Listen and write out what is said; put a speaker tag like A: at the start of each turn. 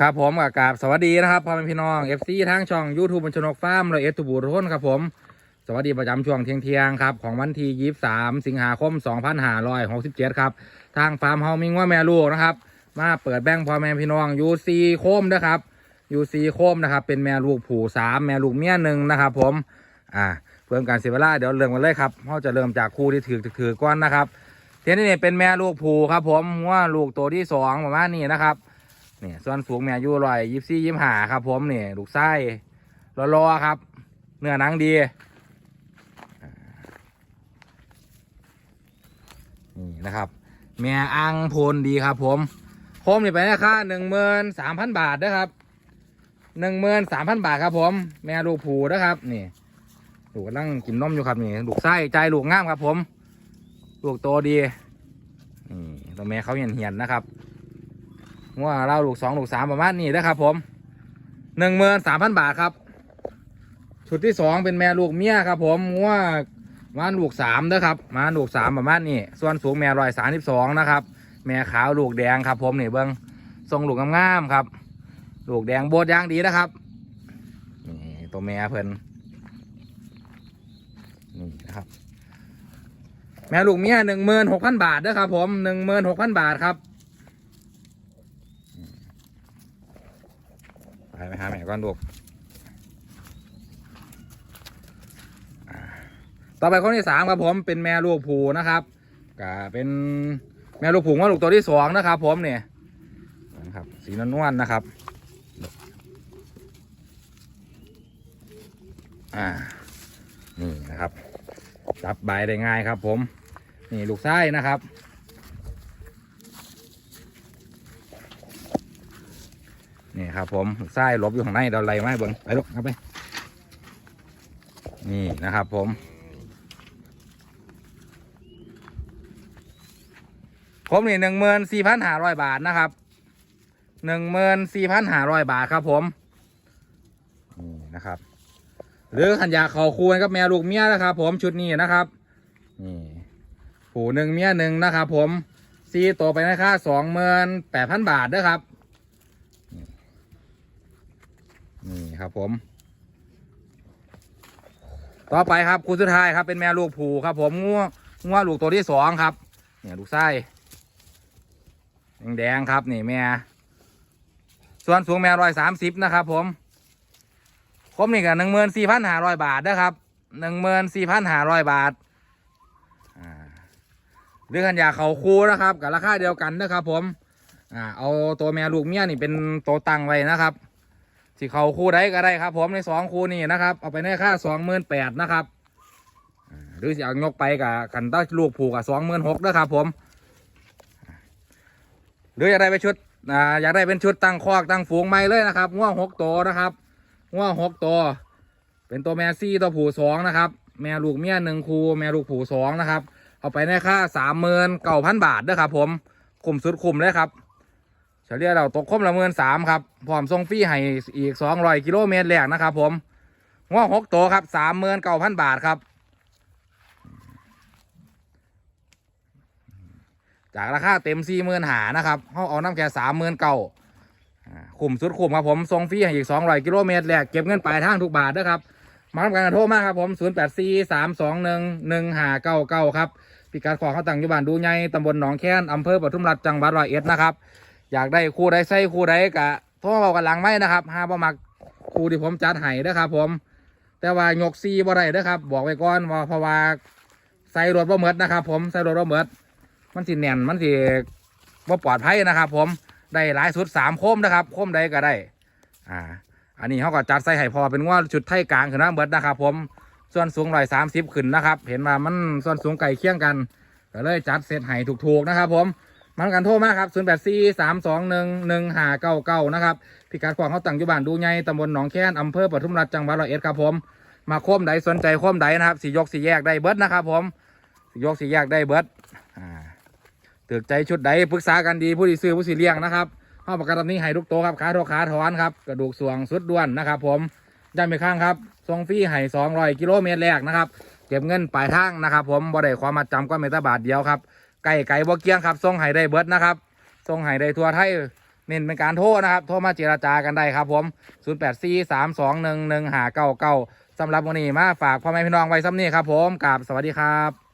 A: ครับผมกับกาบสวัสดีนะครับพ่อแม่พี่น้อง FC ทั้งช่อง YouTube บัญชนกฟาร์มเลยเอสตูบูทุกคนครับผม สวัสดีประจำช่วงเที่ยงเที่ยงๆครับ ของวันที่23สิงหาคม2567ครับ ทางฟาร์มเฮามิงว่าแม่ลูกนะครับ มาเปิดแบ่งพ่อแม่พี่น้อง UC โคมนะครับ UC โคมนะครับ เป็นแม่ลูกผูสามแม่ลูกเมียหนึ่งนะครับ ผมอ่าเพื่อการเสียเวลาเดี๋ยวเริ่มกันเลยครับเราจะเริ่มจากคู่ที่ถือถือก้อนนะครับเทียนนี่เป็นแม่ลูกผูครับ ผมว่าลูกตัวที่สองประมาณนี้นะครับ นี่ส่วนสูงแม่อายุร้อยยี่สี่ยี่ห้าครับ ผมนี่ลูกไส้รอๆครับ เนื้อหนังดีนี่นะครับแม่อังโพนดีครับผมโคมนี่ไปราคาหนึ่งหมื่นสามพันบาทนะครับหนึ่งหมื่นสามพันบาทครับผม แม่ลูกผูนะครับนี่ลูกกำลังกินนมอยู่ครับนี่ลูกไส้ใจลูกงามครับผม ลูกโตดีนี่ตัวแม่เขาเหียนเหียนนะครับ ว่าเราลูกสองลูกสามประมาณนี้นะครับ ผมหนึ่งหมื่นสามพันบาทครับ ชุดที่สองเป็นแม่ลูกเมียครับ ผมว่ามาลูกสามนะครับมาลูกสามประมาณนี้ส่วนสูงแม่ร้อยสามสิบสองนะครับ แม่ขาวลูกแดงครับ ผมนี่เบิ้งทรงลูกงามๆครับ ลูกแดงโบดย่างดีนะครับนี่ตัวแม่เพิ่นนี่นะครับ แม่ลูกเมียหนึ่งหมื่นหกพันบาทนะครับ ผมหนึ่งหมื่นหกพันบาทครับ ไปไปหาแม่ก่อนลูกต่อไปคนที่สามครับผมเป็นแม่ลูกผูนะครับก็เป็นแม่ลูกผูว่าลูกตัวที่สองนะครับ ผมเนี่ยนะครับสีนวลๆนะครับอ่านี่นะครับจับใบได้ง่ายครับ ผม นี่ลูกไส้นะครับ นี่ครับผมไส้ลบอยู่ข้างในเราไล่ไม้เบิ้งไปลูกเอาไป นี่นะครับผม ผมนี่หนึ่งหมื่นสี่พันห้าร้อยบาทนะครับหนึ่งหมื่นสี่พันห้าร้อยบาทครับผม นี่นะครับ หรือขันยาเขาคูณกับแม่ลูกเมียนะครับ ผมชุดนี้นะครับนี่ผูหนึ่งเมียหนึ่งนะครับ ผมซีตัวไปนะคะสองหมื่นแปดพันบาทนะครับ นี่ครับ ผม ต่อไปครับคู่สุดท้ายครับ เป็นแม่ลูกผูครับ ผมงัวงัวลูกตัวที่สองครับ เนี่ยลูกไส้แดงๆครับนี่แม่ส่วนสูงแม่ร้อยสามสิบนะครับ ผมครบนี่กันหนึ่งหมื่นสี่พันห้าร้อยบาทนะครับหนึ่งหมื่นสี่พันห้าร้อยบาทหรือขันยาเขาคูนะครับ กับราคาเดียวกันนะครับ ผม อ่า เอาตัวแม่ลูกเมียนี่เป็นตัวตังไว้นะครับ สิเขาคู่ใดก็ได้ครับ ผมในสองคู่นี้นะครับ เอาไปในค่าสองหมื่นแปดนะครับหรือจะเอายกไปกับขันต้าลูกผูกกับสองหมื่นหกนะครับผม หรืออยากได้ไปนชุดอ่าอยากได้เป็นชุดตั้งคอกตั้งฝูงไม่เลยนะครับง่วงหกตัวนะครับง่วงหกตัวเป็นตัวแม่ซี่ตัวผูสองนะครับ แม่ลูกเมียหนึ่งคูแม่ลูกผูสองนะครับ เอาไปในค่าสามหมื่นเก้าพันบาทนะครับผมคุ้มสุดคุ้มเลยครับ เฉลี่ยเราตกคมละเมินสามครับพร้อมส่งฟรีให้อีกสองร้อยกิโลเมตรแรกนะครับ ผมง้อหกตัวครับสามหมื่นเก้าพันบาทครับ จากราคาเต็มสี่หมื่นหานะครับเขาเอาน้ำแค่สามหมื่นเก้าคุ้มสุดคุ้มครับผมส่งฟรีให้อีกสองร้อยกิโลเมตรแรกเก็บเงินปลายทางทุกบาทนะครับมาทำการกระโทษมากครับผมศูนย์แปดสี่สามสองหนึ่งหนึ่งห้าเก้าเก้าครับพิกัดของเขาตั้งอยู่บ้านดูไงตำบลหนองแค้นอำเภอปทุมรัฐจังหวัดร้อยเอ็ดนะครับ อยากได้คู่ใดใส่คู่ใดกะโทรมาบอกกันหลังไม่นะครับห้าประมักคู่ที่ผมจัดให้นะครับผม แต่ว่ายกซีบ่ได้นะครับ บอกไว้ก่อนว่าเพราะว่าใส่รถบ่เหมิดนะครับ ผมใส่รถบ่เหมิดมันสิแน่นมันสิบ่ปลอดภัยนะครับ ผมได้หลายสุดสามโคมนะครับโคมใดก็ได้ อ่า อันนี้เขาก็จัดใส่ให้พอเป็นว่าชุดไทยกลางขึ้นมาเบิดนะครับ ผมส่วนสูงร้อยสามสิบขึ้นนะครับ เห็นว่ามันส่วนสูงไก่เคียงกันก็เลยจัดเซตให้ถูกๆนะครับ ผม มันกันโทรมากครับ0 8 4 3 2 1 1 5 9 9นะครับพิกัดของเขาตั้งอยู่บ้านดูไงตำบลหนองแค้นอำเภอปทุมรัฐจังหวัดร้อยเอ็ดครับผม มาโค้มใดสนใจโค้มใดนะครับสียกสีแยกได้เบิดนะครับผมสียกสีแยกได้เบิดอ่าถือใจชุดใดปรึกษากันดีผู้ที่ซื้อผู้สิเลี้ยงนะครับห้าประกันตำนี้ให้ทุกโตครับขาโทขาถอนครับกระดูกสวงสุดด้วนนะครับ ผมย้ำอีกครั้งครับทรงฟรีให้สองร้อยกิโลเมตรแรกนะครับเก็บเงินปลายทางนะครับ ผมบ่ได้ความมาจำก็เมตาบาทเดียวครับ ไก่ไก่บ่เกี้ยงครับส่งให้ได้เบิดนะครับส่งให้ได้ทั่วไทยเน้นเป็นการโทรนะครับ โทรมาเจราจากันได้ครับผม 084 321 1599สำหรับวันนี้มาฝากพ่อแม่พี่น้องไว้ซ้ำนี้ครับผมกับสวัสดีครับ